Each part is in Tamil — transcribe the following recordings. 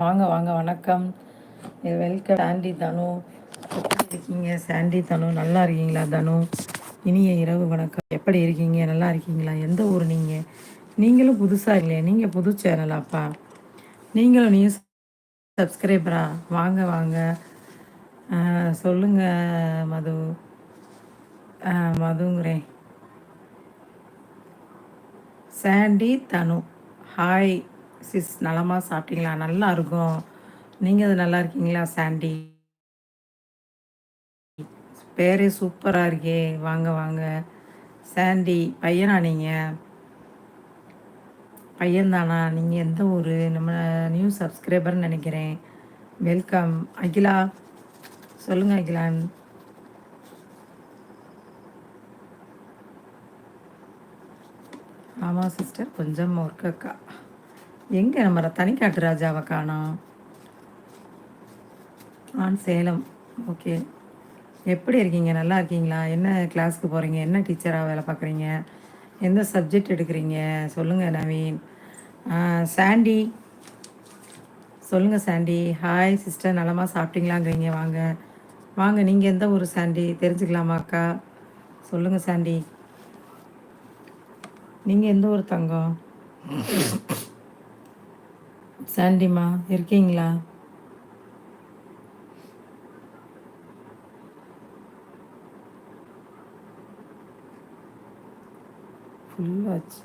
வாங்க வாங்க வணக்கம். வெல்கம் சாண்டி தனு. எப்படி இருக்கீங்க? சாண்டி தனு நல்லா இருக்கீங்களா தனு? இனிய இரவு வணக்கம். எப்படி இருக்கீங்க? நல்லா இருக்கீங்களா? எந்த ஊர் நீங்கள் நீங்களும் புதுசாக இல்லையா. நீங்கள் புது சேனலாப்பா நீங்களும் நியூஸ் சப்ஸ்கிரைபரா வாங்க வாங்க. சொல்லுங்க மது. மதுங்கிறேன். சாண்டி தனு. ஹாய் சிஸ் நலமாக சாப்பிட்டீங்களா? நல்லா இருக்கும். நீங்கள் அது நல்லா இருக்கீங்களா சாண்டி? பேரே சூப்பராக இருக்கே. வாங்க வாங்க. சாண்டி பையனா நீங்கள் பையன்தானா? நீங்கள் எந்த ஊர்? நம்ம நியூ சப்ஸ்கிரைபர்னு நினைக்கிறேன். வெல்கம் அகிலா. சொல்லுங்கள் அகிலான் ஆமாம் சிஸ்டர் கொஞ்சம் ஒர்க் அக்கா. எங்கே நம்ம தனிக்காட்டு ராஜாவை காணோம்? ஆன் சேலம். ஓகே. எப்படி இருக்கீங்க? நல்லா இருக்கீங்களா? என்ன கிளாஸ்க்கு போகிறீங்க என்ன டீச்சராக வேலை பார்க்குறீங்க? எந்த சப்ஜெக்ட் எடுக்கிறீங்க? சொல்லுங்கள் நவீன். சாண்டி. சொல்லுங்கள் சாண்டி. ஹாய் சிஸ்டர் நலமாக சாப்பிட்டீங்களாங்கிறீங்க. வாங்க. வாங்க நீங்கள் எந்த ஊர் சாண்டி? தெரிஞ்சுக்கலாமா அக்கா? சொல்லுங்கள் சாண்டி. நீங்கள் எந்த ஊர் தங்கம்? சாண்டிமா இருக்கீங்களா? ஃபுல்லாச்சு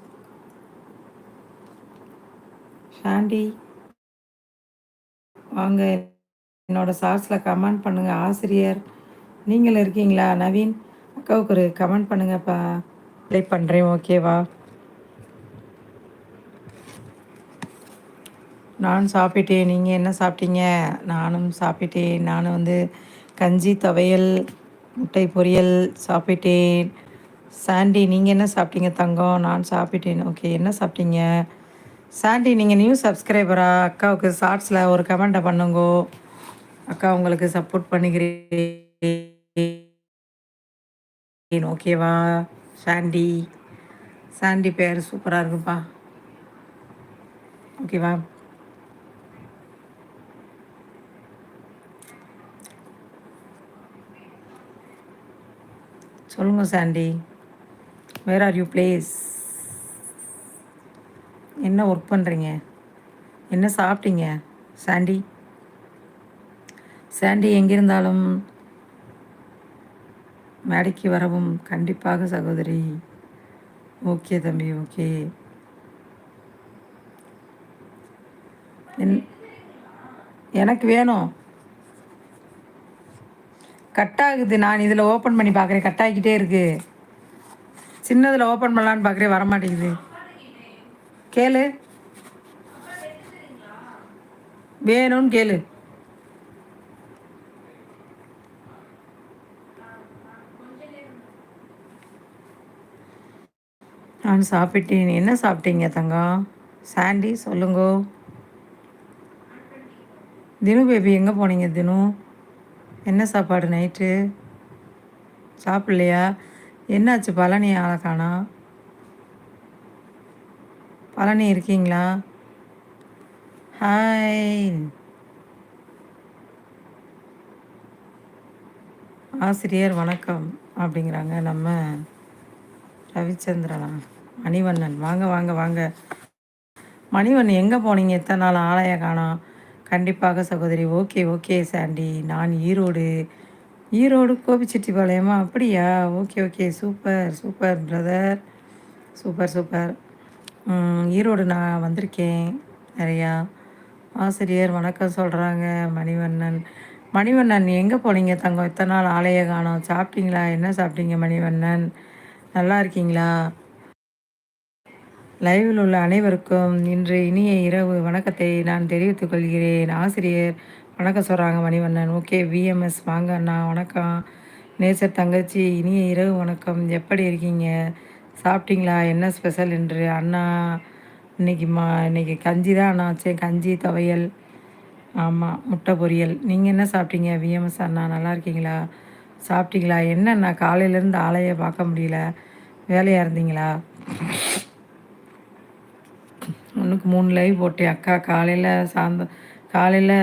சாண்டி வாங்க. என்னோட சார்ஸில் கமெண்ட் பண்ணுங்கள் ஆசிரியர். நீங்கள் இருக்கீங்களா? நவீன் அக்காவுக்கு ஒரு கமெண்ட் பண்ணுங்கப்பா. ப்ளே பண்ணுறேன் ஓகேவா? நான் சாப்பிட்டேன் நீங்கள் என்ன சாப்பிட்டீங்க? நானும் சாப்பிட்டேன். நான் வந்து கஞ்சி துவையல் முட்டை பொரியல் சாப்பிட்டேன். சாண்டி நீங்கள் என்ன சாப்பிட்டீங்க தங்கம்? நான் சாப்பிட்டேன். ஓகே என்ன சாப்பிட்டீங்க? சாண்டி நீங்கள் நியூ சப்ஸ்கிரைபரா அக்காவுக்கு ஷார்ட்ஸில் ஒரு கமெண்ட்டை பண்ணுங்கோ. அக்கா உங்களுக்கு சப்போர்ட் பண்ணிக்கிறேன். ஓகேவா சாண்டி. சாண்டி பேர் சூப்பராக இருக்குப்பா. ஓகேவா சொல்லுங்கள் Sandy where are you place என்ன ஒர்க் பண்ணுறீங்க என்ன சாப்பிட்டீங்க சாண்டி சாண்டி எங்கிருந்தாலும் மேடைக்கு வரவும் கண்டிப்பாக சகோதரி. ஓகே தம்பி ஓகே எனக்கு வேணும். கட் ஆகுது நான் இதில் ஓப்பன் பண்ணி பார்க்குறேன் கட் ஆகிக்கிட்டே இருக்குது சின்னதில் ஓப்பன் பண்ணலான்னு பார்க்குறேன் வரமாட்டேங்குது. கேளு. வேணும்னு கேளு. நான் சாப்பிட்டேன். என்ன சாப்பிட்டீங்க தங்கம்? சாண்டி சொல்லுங்கோ. தினு பேபி எங்கே போனீங்க தினு? என்ன சாப்பாடு நைட்டு? சாப்பிட்லையா? என்னாச்சு பழனி ஆளக்கானா காணோம் பழனி இருக்கீங்களா? ஹாய் ஆசிரியர் வணக்கம் அப்படிங்கிறாங்க நம்ம ரவிச்சந்திரனா? மணிவண்ணன். வாங்க வாங்க வாங்க. மணிவண்ணன் எங்கே போனீங்க? எத்தனை நாள் ஆலய காணோம் கண்டிப்பாக சகோதரி. Okay okay Sandy. நான் ஈரோடு. ஈரோடு கோபிச்செட்டிப்பாளையமா? அப்படியா? Okay okay. Super super brother super super. Erode நான் வந்திருக்கேன். நிறையா ஆசிரியர் வணக்கம் சொல்கிறாங்க மணிவண்ணன். மணிவண்ணன் எங்கே போனீங்க தங்கம்? இத்தனை நாள் ஆலய காணோம். சாப்பிட்டீங்களா? என்ன சாப்பிட்டீங்க மணிவண்ணன்? நல்லா இருக்கீங்களா? லைவில் உள்ள அனைவருக்கும் இன்று இனிய இரவு வணக்கத்தை நான் தெரிவித்துக் கொள்கிறேன். ஆசிரியர் வணக்கம் சொல்கிறாங்க மணிவண்ணன். ஓகே விஎம்எஸ் வாங்க அண்ணா வணக்கம். நேசர் தங்கச்சி இனிய இரவு வணக்கம். எப்படி இருக்கீங்க? சாப்பிட்டீங்களா? என்ன ஸ்பெஷல் என்று அண்ணா இன்னைக்கு மா இன்னைக்கு கஞ்சி தான் அண்ணா வச்சேன். கஞ்சி துவையல் ஆமாம் முட்டை பொரியல். நீங்கள் என்ன சாப்பிட்டீங்க? விஎம்எஸ் அண்ணா நல்லா இருக்கீங்களா? சாப்பிட்டீங்களா? என்னண்ணா காலையிலேருந்து ஆலையை பார்க்க முடியல. வேலையாக இருந்தீங்களா? ஒன்றுக்கு மூணு லைவ் போட்டேன். அக்கா காலையில் சாயந்தரம் காலையில்